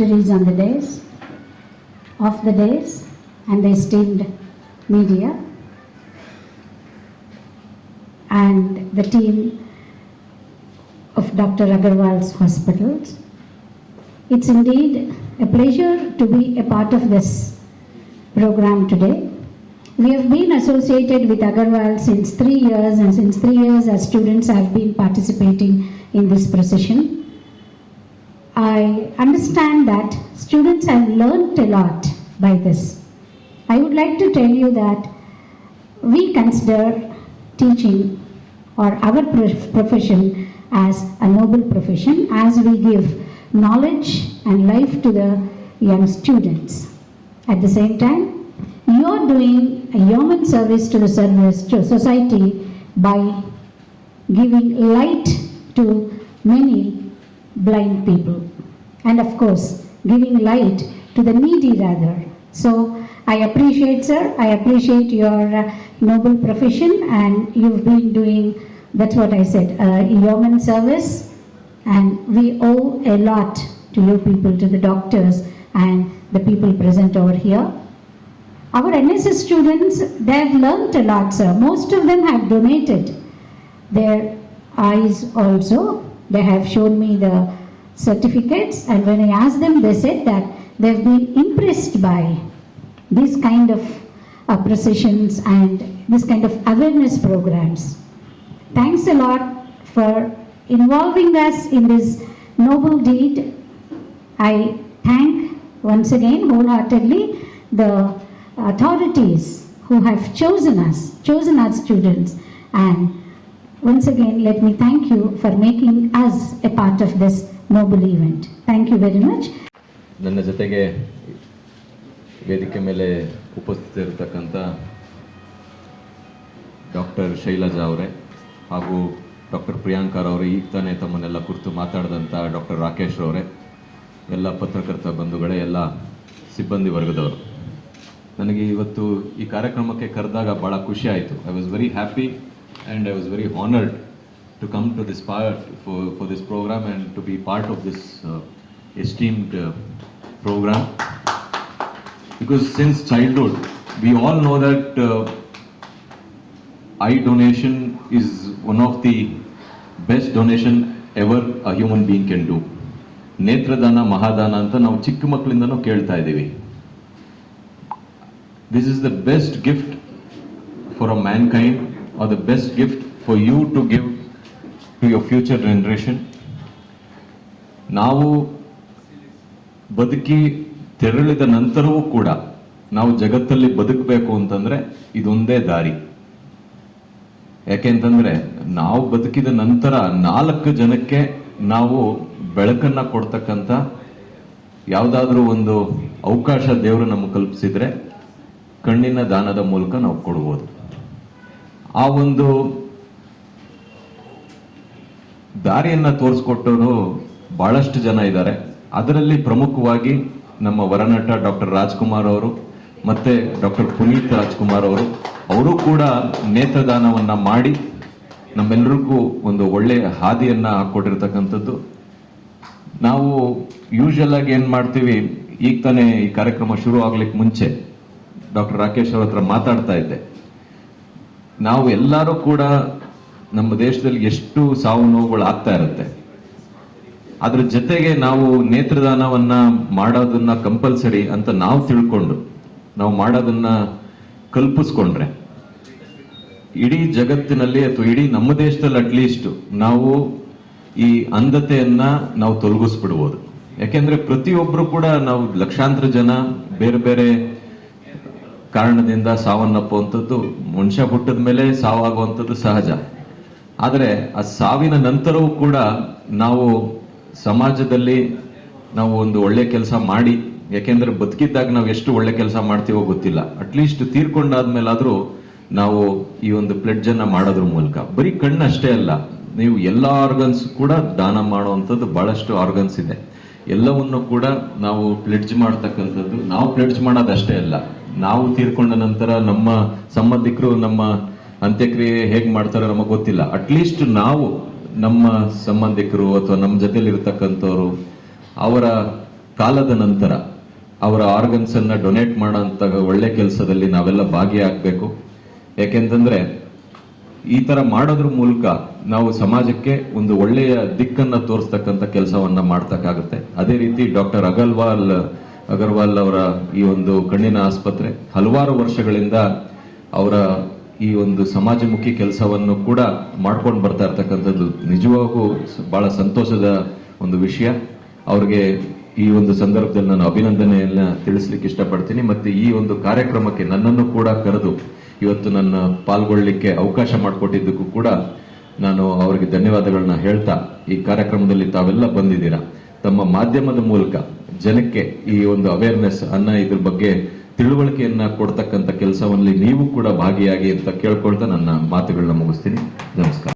on the days, of the days, and the esteemed media, and the team of Dr. Agarwal's hospitals. It's indeed a pleasure to be a part of this program today. We have been associated with Agarwal since three years, and since three years, as students have been participating in this procession. I understand that students have learnt a lot by this. I would like to tell you that we consider teaching or our profession as a noble profession as we give knowledge and life to the young students. At the same time, you are doing a human service to the service to society by giving light to many blind people and of course giving light to the needy rather so i appreciate sir i appreciate your uh, noble profession and you've been doing that's what i said uh, human service and we owe a lot to you people to the doctors and the people present over here our NSS students, they have learnt a lot, sir. Most of them have donated their eyes also. They have shown me the certificates, and when I asked them, they said that they've been impressed by this kind of uh, processions and this kind of awareness programs. Thanks a lot for involving us in this noble deed. I thank once again wholeheartedly the authorities who have chosen us, chosen our students, and once again, let me thank you for making us a part of this noble event. Thank you very much. ನನ್ನ ಜೊತೆಗೆ ವೇದಿಕೆ ಮೇಲೆ ಉಪಸ್ಥಿತರಿರ್ತಕ್ಕಂಥ doctor Shailaja ಅವರೇ ಹಾಗೂ doctor ಪ್ರಿಯಾಂಕರ್ ಅವರೇ ಈಗ ತಾನೇ ತಮ್ಮನ್ನೆಲ್ಲ ಕುರಿತು ಮಾತಾಡಿದಂಥ ಡಾಕ್ಟರ್ ರಾಕೇಶ್ ಅವರೇ, ಎಲ್ಲ ಪತ್ರಕರ್ತ ಬಂಧುಗಳೇ, ಎಲ್ಲ ಸಿಬ್ಬಂದಿ ವರ್ಗದವರು ನನಗೆ ಇವತ್ತು ಈ ಕಾರ್ಯಕ್ರಮಕ್ಕೆ ಕರೆದಾಗ ಭಾಳ ಖುಷಿ ಆಯಿತು I was very happy and was very honored to come to this part for, for this program and to be part of this uh, esteemed uh, program because since childhood we all know that uh, eye donation is one of the best donation ever a human being can do ನೇತ್ರದಾನ ಮಹಾದಾನ ಅಂತ ನಾವು ಚಿಕ್ಕ ಮಕ್ಕಳಿಂದನೂ ಕೇಳ್ತಾ ಇದ್ದೀವಿ this is the best gift for a mankind or the best gift for you to give to your future generation ನಾವು ಬದುಕಿ ತೆರಳಿದ ನಂತರವೂ ಕೂಡ ನಾವು ಜಗತ್ತಲ್ಲಿ ಬದುಕಬೇಕು ಅಂತಂದ್ರೆ ಇದೊಂದೇ ದಾರಿ. ಯಾಕೆಂತಂದ್ರೆ ನಾವು ಬದುಕಿದ ನಂತರ ನಾಲ್ಕು ಜನಕ್ಕೆ ನಾವು ಬೆಳಕನ್ನ ಕೊಡ್ತಕ್ಕಂಥ ಯಾವುದಾದ್ರೂ ಒಂದು ಅವಕಾಶ ದೇವರು ನಮಗೆ ಕಲ್ಪಿಸಿದ್ರೆ ಕಣ್ಣಿನ ದಾನದ ಮೂಲಕ ನಾವು ಕೊಡ್ಬೋದು. ಆ ಒಂದು ದಾರಿಯನ್ನ ತೋರಿಸ್ಕೊಟ್ಟವರು ಬಹಳಷ್ಟು ಜನ ಇದ್ದಾರೆ. ಅದರಲ್ಲಿ ಪ್ರಮುಖವಾಗಿ ನಮ್ಮ ವರನಟ ಡಾಕ್ಟರ್ ರಾಜ್ಕುಮಾರ್ ಅವರು ಮತ್ತೆ ಡಾಕ್ಟರ್ ಪುನೀತ್ ರಾಜ್ಕುಮಾರ್ ಅವರು ಅವರು ಕೂಡ ನೇತ್ರದಾನವನ್ನ ಮಾಡಿ ನಮ್ಮೆಲ್ಲರಿಗೂ ಒಂದು ಒಳ್ಳೆಯ ಹಾದಿಯನ್ನ ಹಾಕೊಟ್ಟಿರ್ತಕ್ಕಂಥದ್ದು. ನಾವು ಯೂಶಲ್ ಆಗಿ ಏನ್ ಮಾಡ್ತೀವಿ, ಈಗ ತಾನೇ ಈ ಕಾರ್ಯಕ್ರಮ ಶುರು ಆಗ್ಲಿಕ್ಕೆ ಮುಂಚೆ ಡಾಕ್ಟರ್ ರಾಕೇಶ್ ಅವ್ರ ಹತ್ರ ಮಾತಾಡ್ತಾ ಇದ್ದೆ. ನಾವು ಎಲ್ಲರೂ ಕೂಡ ನಮ್ಮ ದೇಶದಲ್ಲಿ ಎಷ್ಟು ಸಾವು ನೋವುಗಳು ಆಗ್ತಾ ಇರುತ್ತೆ. ಅದ್ರ ಜೊತೆಗೆ ನಾವು ನೇತ್ರದಾನವನ್ನ ಮಾಡೋದನ್ನ ಕಂಪಲ್ಸರಿ ಅಂತ ನಾವು ತಿಳ್ಕೊಂಡು, ನಾವು ಮಾಡೋದನ್ನ ಕಲ್ಪಿಸ್ಕೊಂಡ್ರೆ, ಇಡೀ ಜಗತ್ತಿನಲ್ಲಿ ಅಥವಾ ಇಡೀ ನಮ್ಮ ದೇಶದಲ್ಲಿ ಅಟ್ಲೀಸ್ಟ್ ನಾವು ಈ ಅಂಧತೆಯನ್ನ ನಾವು ತೊಲಗಿಸ್ಬಿಡ್ಬೋದು. ಯಾಕೆಂದ್ರೆ ಪ್ರತಿಯೊಬ್ರು ಕೂಡ ನಾವು ಲಕ್ಷಾಂತರ ಜನ, ಬೇರೆ ಬೇರೆ ಕಾರಣದಿಂದ ಸಾವನ್ನಪ್ಪುವಂಥದ್ದು ಮನುಷ್ಯ ಹುಟ್ಟಿದ ಮೇಲೆ ಸಾವಾಗುವಂಥದ್ದು ಸಹಜ. ಆದರೆ ಆ ಸಾವಿನ ನಂತರವೂ ಕೂಡ ನಾವು ಸಮಾಜದಲ್ಲಿ ನಾವು ಒಂದು ಒಳ್ಳೆ ಕೆಲಸ ಮಾಡಿ, ಯಾಕೆಂದ್ರೆ ಬದುಕಿದ್ದಾಗ ನಾವು ಎಷ್ಟು ಒಳ್ಳೆ ಕೆಲಸ ಮಾಡ್ತೀವೋ ಗೊತ್ತಿಲ್ಲ. ಅಟ್ಲೀಸ್ಟ್ ತೀರ್ಕೊಂಡಾದ್ಮೇಲಾದ್ರೂ ನಾವು ಈ ಒಂದು ಪ್ಲೆಡ್ಜನ್ನು ಮಾಡೋದ್ರ ಮೂಲಕ. ಬರೀ ಕಣ್ಣಷ್ಟೇ ಅಲ್ಲ, ನೀವು ಎಲ್ಲ ಆರ್ಗನ್ಸ್ ಕೂಡ ದಾನ ಮಾಡುವಂಥದ್ದು ಬಹಳಷ್ಟು ಆರ್ಗನ್ಸ್ ಇದೆ. ಎಲ್ಲವನ್ನು ಕೂಡ ನಾವು ಪ್ಲೆಡ್ಜ್ ಮಾಡ್ತಕ್ಕಂಥದ್ದು, ನಾವು ಪ್ಲೆಡ್ಜ್ ಮಾಡೋದಷ್ಟೇ ಅಲ್ಲ. ನಾವು ತೀರ್ಕೊಂಡ ನಂತರ ನಮ್ಮ ಸಂಬಂಧಿಕರು ನಮ್ಮ ಅಂತ್ಯಕ್ರಿಯೆ ಹೇಗೆ ಮಾಡ್ತಾರೋ ನಮಗೆ ಗೊತ್ತಿಲ್ಲ. ಅಟ್ಲೀಸ್ಟ್ ನಾವು ನಮ್ಮ ಸಂಬಂಧಿಕರು ಅಥವಾ ನಮ್ಮ ಜೊತೆಲಿ ಇರ್ತಕ್ಕಂಥವ್ರು ಅವರ ಕಾಲದ ನಂತರ ಅವರ ಆರ್ಗನ್ಸ್ ಅನ್ನ ಡೊನೇಟ್ ಮಾಡೋಂಥ ಒಳ್ಳೆ ಕೆಲಸದಲ್ಲಿ ನಾವೆಲ್ಲ ಭಾಗಿಯಾಗಬೇಕು. ಯಾಕೆಂತಂದ್ರೆ ಈ ತರ ಮಾಡೋದ್ರ ಮೂಲಕ ನಾವು ಸಮಾಜಕ್ಕೆ ಒಂದು ಒಳ್ಳೆಯ ದಿಕ್ಕನ್ನ ತೋರಿಸ್ತಕ್ಕಂಥ ಕೆಲಸವನ್ನ ಮಾಡ್ತಕ್ಕಾಗುತ್ತೆ. ಅದೇ ರೀತಿ ಡಾಕ್ಟರ್ ಅಗರ್ವಾಲ್ ಅಗರ್ವಾಲ್ ಅವರ ಈ ಒಂದು ಕಣ್ಣಿನ ಆಸ್ಪತ್ರೆ ಹಲವಾರು ವರ್ಷಗಳಿಂದ ಅವರ ಈ ಒಂದು ಸಮಾಜಮುಖಿ ಕೆಲಸವನ್ನು ಕೂಡ ಮಾಡ್ಕೊಂಡು ಬರ್ತಾ ಇರ್ತಕ್ಕಂಥದ್ದು ನಿಜವಾಗೂ ಬಹಳ ಸಂತೋಷದ ಒಂದು ವಿಷಯ. ಅವ್ರಿಗೆ ಈ ಒಂದು ಸಂದರ್ಭದಲ್ಲಿ ನಾನು ಅಭಿನಂದನೆಯನ್ನ ತಿಳಿಸ್ಲಿಕ್ಕೆ ಇಷ್ಟಪಡ್ತೀನಿ. ಮತ್ತೆ ಈ ಒಂದು ಕಾರ್ಯಕ್ರಮಕ್ಕೆ ನನ್ನನ್ನು ಕೂಡ ಕರೆದು ಇವತ್ತು ನನ್ನ ಪಾಲ್ಗೊಳ್ಳಲಿಕ್ಕೆ ಅವಕಾಶ ಮಾಡಿಕೊಟ್ಟಿದ್ದಕ್ಕೂ ಕೂಡ ನಾನು ಅವರಿಗೆ ಧನ್ಯವಾದಗಳನ್ನ ಹೇಳ್ತಾ ಈ ಕಾರ್ಯಕ್ರಮದಲ್ಲಿ ತಾವೆಲ್ಲ ಬಂದಿದ್ದೀರಾ. ತಮ್ಮ ಮಾಧ್ಯಮದ ಮೂಲಕ ಜನಕ್ಕೆ ಈ ಒಂದು ಅವೇರ್ನೆಸ್ ಅನ್ನ ಇದ್ರ ಬಗ್ಗೆ ತಿಳುವಳಿಕೆಯನ್ನ ಕೊಡ್ತಕ್ಕಂಥ ಕೆಲಸದಲ್ಲಿ ನೀವು ಕೂಡ ಭಾಗಿಯಾಗಿ ಅಂತ ಕೇಳ್ಕೊಳ್ತಾ ನನ್ನ ಮಾತುಗಳನ್ನ ಮುಗಿಸ್ತೀನಿ. ನಮಸ್ಕಾರ.